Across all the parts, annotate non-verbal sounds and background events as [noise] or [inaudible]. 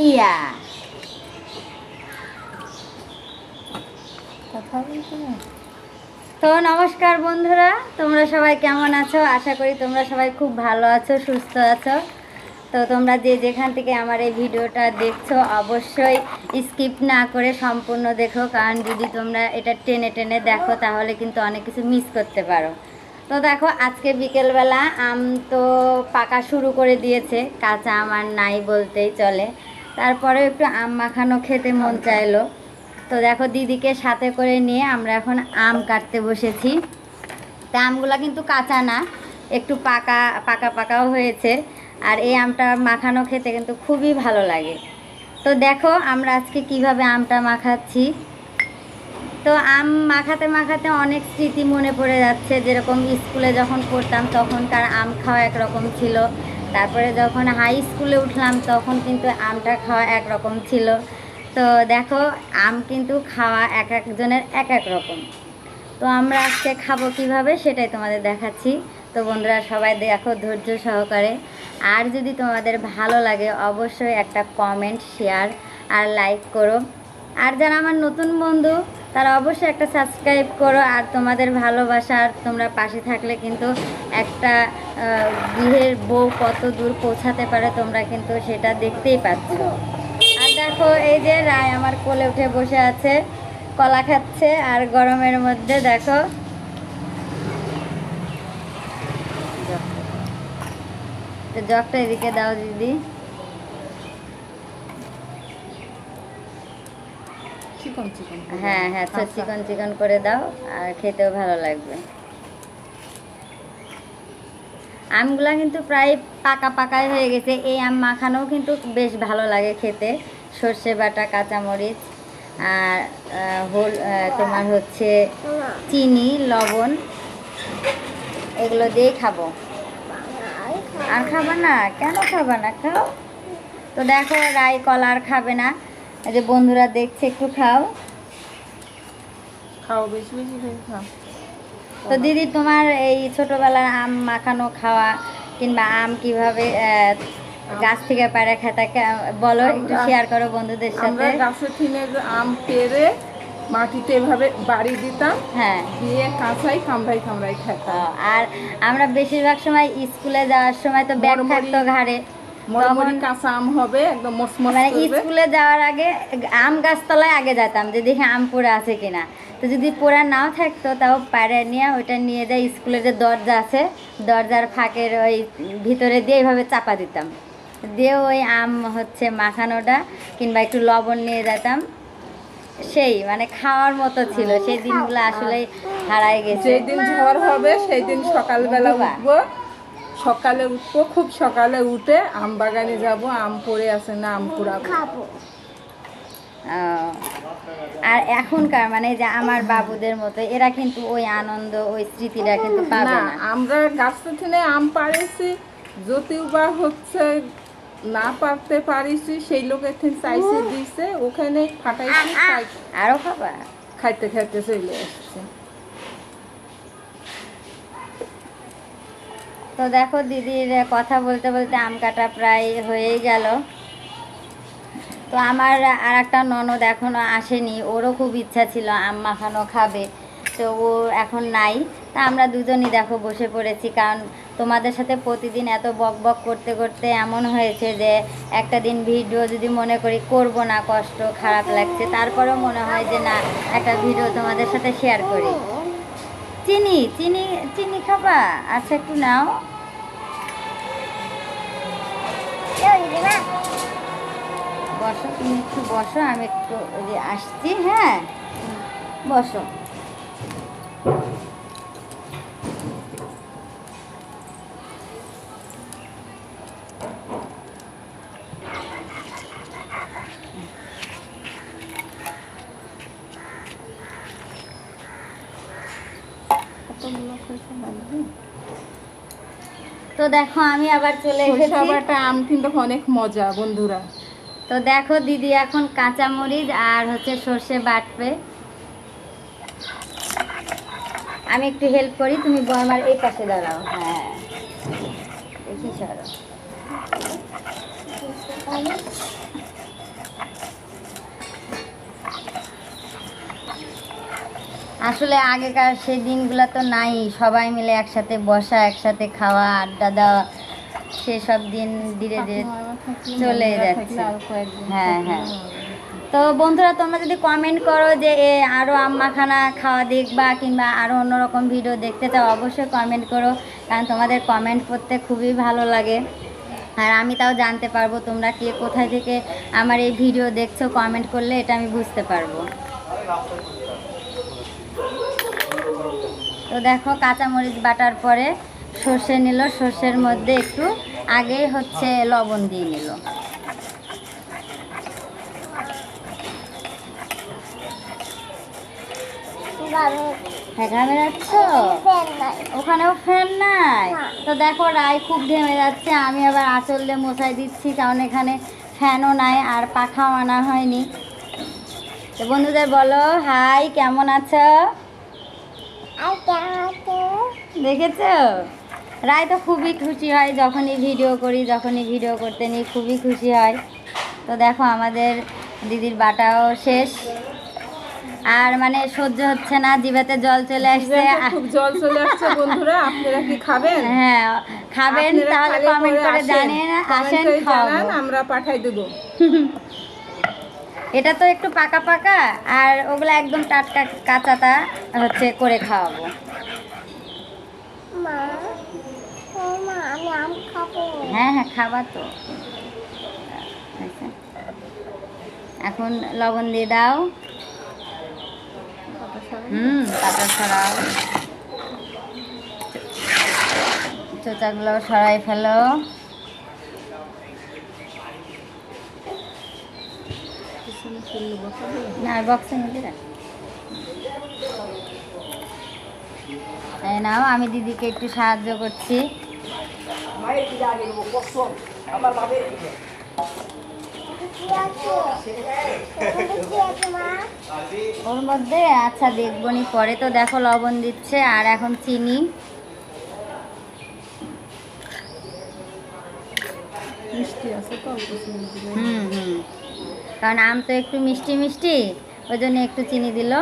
ইয়া তো নমস্কার বন্ধুরা তোমরা সবাই কেমন আছো? আশা করি তোমরা সবাই খুব ভালো আছো সুস্থ আছো। তো তোমরা যে যেখান থেকে আমার এই ভিডিওটা দেখছ অবশ্যই স্কিপ না করে সম্পূর্ণ দেখো কারণ যদি তোমরা এটা টেনে টেনে দেখো তাহলে কিন্তু অনেক কিছু মিস করতে পারো। তো দেখো আজকে বিকেলবেলা আম তো পাকা শুরু করে দিয়েছে কাঁচা আমার নাই বলতেই চলে। তারপরে একটু আম মাখানো খেতে মন চাইলো। তো দেখো দিদিকে সাথে করে নিয়ে আমরা এখন আম কাটতে বসেছি। তা আমগুলো কিন্তু কাঁচা না, একটু পাকা পাকা পাকাও হয়েছে। আর এই আমটা মাখানো খেতে কিন্তু খুবই ভালো লাগে। তো দেখো আমরা আজকে কীভাবে আমটা মাখাচ্ছি। তো আম মাখাতে মাখাতে অনেক স্মৃতি মনে পড়ে যাচ্ছে। যেরকম স্কুলে যখন পড়তাম তখনকার আম খাওয়া একরকম ছিল। তারপরে যখন হাই স্কুলে উঠলাম, তখন কিন্তু আমটা খাওয়া একরকম ছিল। তো দেখো, আম কিন্তু খাওয়া এক একজনের এক এক রকম। তো আমরা আজকে খাব কীভাবে সেটাই তোমাদের দেখাচ্ছি। তো বন্ধুরা, সবাই দেখো ধৈর্য সহকারে। আর যদি তোমাদের ভালো লাগে, অবশ্যই একটা কমেন্ট শেয়ার আর লাইক করো। আর যারা আমার নতুন বন্ধু তারা অবশ্যই একটা সাবস্ক্রাইব করো আর তোমাদের ভালোবাসা আর তোমরা পাশে থাকলে কিন্তু একটা গৃহের বউ কত দূর পৌঁছাতে পারে তোমরা কিন্তু সেটা দেখতেই পাচ্ছ। আর দেখো, এই যে রায় আমার কোলে উঠে বসে আছে, কলা খাচ্ছে আর গরমের মধ্যে দেখো। জগটা এদিকে দাও দিদি চিকন চিকন করে। হ্যাঁ হ্যাঁ তো আচ্ছা। চিকন চিকন করে দাও আর খেতেও ভালো লাগবে। আমগুলা কিন্তু প্রায় পাকা পাকাই হয়ে গেছে। এই আম মাখানোও কিন্তু বেশ ভালো লাগে খেতে। সর্ষে বাটা কাঁচামরিচ আর হোল তোমার হচ্ছে চিনি লবণ এগুলো দিয়েই খাব। আর খাবা না? কেন খাবা না? খাও। তো দেখো রাই কলা আর খাবে না। এই যে বন্ধুরা দেখছে একটু খাও। খাও বেশি বেশি খাও। তো দিদি তোমার এই ছোটবেলার আম মাখানো খাওয়া কিংবা আম কীভাবে গাছ থেকে পাড়া খেতা কে- বলো একটু শেয়ার করো বন্ধুদের আমরা সাথে। গাছে ঠিনে আম পেরে মাটিতে এভাবে বাড়ি দিতাম হ্যাঁ। দিয়ে কাঁচাই কামড়াই কামড়াই খেতাম। আর আমরা বেশিরভাগ সময় স্কুলে যাওয়ার সময় তো ব্যাগ থাকতো ঘাড়ে। মরমরি কাঁচা আম হবে একদম মসমস মানে স্কুলে যাওয়ার আগে আম গাছতলায় আগে যেতাম যে দেখি আম পড়ে আছে কিনা। তো যদি পোড়া নাও থাকতো তাও পাড়ে নিয়ে ওইটা নিয়ে যাই স্কুলের যে দরজা আছে দরজার ফাঁকের ওই ভিতরে দিয়ে এইভাবে চাপা দিতাম। দিয়ে ওই আম হচ্ছে মাখানোটা কিংবা একটু লবণ নিয়ে যেতাম। সেই মানে খাওয়ার মতো ছিল। সেই দিনগুলো আসলে হারাই গেছে। ঝড় হবে সেই দিন সকালবেলা উঠবো সকালে উঠবো খুব সকালে উঠে আম বাগানে যাব আম পড়ে আছে না আম ও, আর এখনকার মানে যে আমার বাবুদের মতো এরা কিন্তু ওই আনন্দ ওই স্মৃতিটা কিন্তু পাবে না। আমরা গাছ থেকে আম পাড়েছি যদিও বা হচ্ছে না পারতে পারিছি সেই লোকের থেকে চাইছে দিছে ওখানে ফাটাইছি আরও খাবা? খাইতে খাইতে চলে আসছে। তো দেখো দিদির কথা বলতে বলতে আম কাটা প্রায় হয়েই গেল। তো আমার আর একটা ননদ এখনও আসেনি, ওরও খুব ইচ্ছা ছিল আম মাখানো খাবে, তো ও এখন নাই। তা আমরা দুজনই দেখো বসে পড়েছি, কারণ তোমাদের সাথে প্রতিদিন এত বক বক করতে করতে এমন হয়েছে যে একটা দিন ভিডিও যদি মনে করি করব না, কষ্ট, খারাপ লাগছে, তারপরেও মনে হয় যে না, একটা ভিডিও তোমাদের সাথে শেয়ার করি। চিনি চিনি চিনি খাবা? আচ্ছা একটু নাও। বসো তুমি একটু বসো আমি একটু আসছি হ্যাঁ? বসো। তো দেখো আমি আবার চলে এসেছি। আম কিন্তু অনেক মজা বন্ধুরা। তো দেখো দিদি এখন কাঁচামরিচ আর হচ্ছে সর্ষে বাটবে। আমি একটু হেল্প করি, তুমি বয়মার এই পাশে দাঁড়াও। হ্যাঁ। দেখি সরো আসলে আগেকার সেই দিনগুলো তো নাই, সবাই মিলে একসাথে বসা, একসাথে খাওয়া, আড্ডা দেওয়া। সেসব দিন ধীরে ধীরে চলে যাচ্ছে। হ্যাঁ, হ্যাঁ। তো বন্ধুরা তোমরা যদি কমেন্ট করো যে এ আরও আম্মাখানা খাওয়া দেখবা কিংবা আরও অন্যরকম ভিডিও দেখতে চাও অবশ্যই কমেন্ট করো কারণ তোমাদের কমেন্ট করতে খুবই ভালো লাগে আর আমি তাও জানতে পারব তোমরা কে কোথায় থেকে আমার এই ভিডিও দেখছ কমেন্ট করলে এটা আমি বুঝতে পারব তো দেখো কাঁচামরিচ বাটার পরে সর্ষে নিল সর্ষের মধ্যে একটু আগেই হচ্ছে লবণ দিয়ে নিল। হ্যাঁ ঘামে যাচ্ছ? ওখানেও ফ্যান নাই? তো দেখো রায় খুব ঘেমে যাচ্ছে আমি আবার আঁচল দিয়ে মশাই দিচ্ছি কারণ এখানে ফ্যানও নাই আর পাখাও আনা হয়নি। তো বন্ধুদের বলো হাই কেমন আছো? দেখেছ? রায় তো খুবই খুশি হয় যখনই ভিডিও করি যখনই ভিডিও করতে নিই খুবই খুশি হয়। তো দেখো আমাদের দিদির বাটাও শেষ। আর মানে সহ্য হচ্ছে না জিভেতে জল চলে আসছে। জল চলে আসছে বন্ধুরা আপনারা কি খাবেন? হ্যাঁ খাবেন তাহলে কমেন্ট করে আসেন। জানিয়ে না আসেন জানান, খাওয়াবো। আমরা পাঠাই দেব। [laughs] এটা তো একটু পাকা পাকা আর ওগুলো একদম টাটকা কাঁচাটা হচ্ছে করে খাওয়াবো। হ্যাঁ হ্যাঁ খাবা তো। আচ্ছা। এখন লবণ দিয়ে দাও। হুম পাতা সরাও। চোচাগুলো সরাই ফেলো। না মধ্যে নাও আমি দিদিকে একটু সাহায্য করছি। ওর মধ্যে আচ্ছা দেখবনি। পরে তো দেখো লবণ দিচ্ছে আর এখন চিনি। মিষ্টি আছে তো অল্প চিনি দিলে। হুম হুম। কারণ আম তো একটু মিষ্টি মিষ্টি। ওই জন্য একটু চিনি দিল।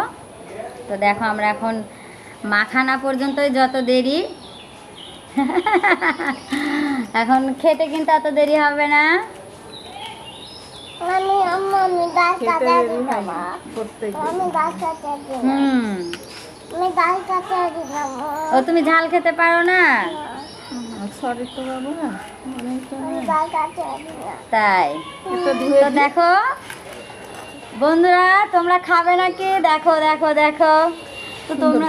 তো দেখো আমরা এখন মাখানা পর্যন্তই যত দেরি। এখন খেতে কিন্তু এত দেরি হবে না। হয়। হুম। ও তুমি ঝাল খেতে পারো না? সরি তো বাবু না নেই। তাই। তো দেখো বন্ধুরা তোমরা খাবে নাকি? দেখো দেখো দেখো। তো তোমরা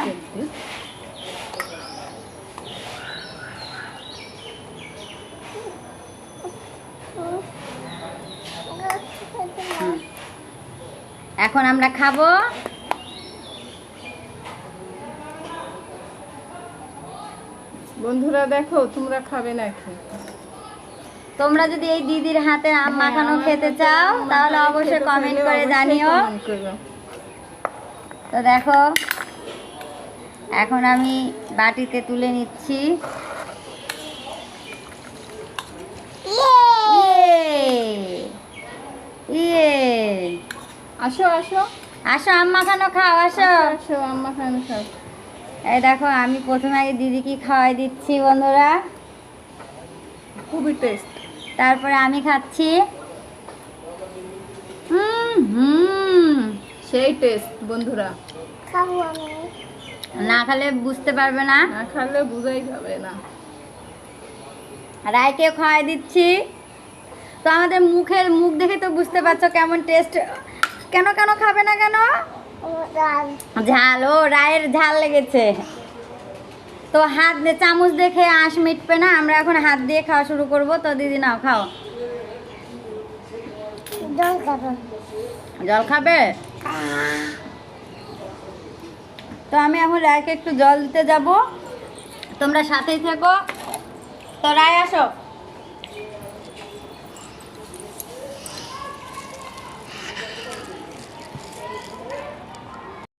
এখন আমরা খাব বন্ধুরা দেখো তোমরা খাবে নাকি তোমরা যদি এই দিদির হাতে আম মাখানো খেতে চাও তাহলে অবশ্যই কমেন্ট করে জানিও। তো দেখো এখন আমি বাটিতে তুলে নিচ্ছি ইয়ে! ইয়ে আসো আসো। আসো আম মাখানো খাও আসো। আসো আম্মা খান খাও। এই দেখো আমি প্রথমে আগে দিদিকে খাওয়াই দিচ্ছি বন্ধুরা। খুবই টেস্ট তারপরে আমি খাচ্ছি। হুম হুম। সেই টেস্ট বন্ধুরা। না খেলে বুঝতে পারবে না। না খালে বুঝাই যাবে না। রায়কে খাওয়াই দিচ্ছি। তো আমাদের মুখের মুখ দেখে তো বুঝতে পারছ কেমন টেস্ট কেন কেন খাবে না কেন? ঝাল। ও রায়ের ঝাল লেগেছে। তো হাত দিয়ে চামচ দেখে আঁশ মিটবে না? আমরা এখন হাত দিয়ে খাওয়া শুরু করব। তো দিদি নাও খাও। জল খাবে? তো আমি এখন রায়কে একটু জল দিতে যাব। তোমরা সাথেই থেকো। তো রায় আসো।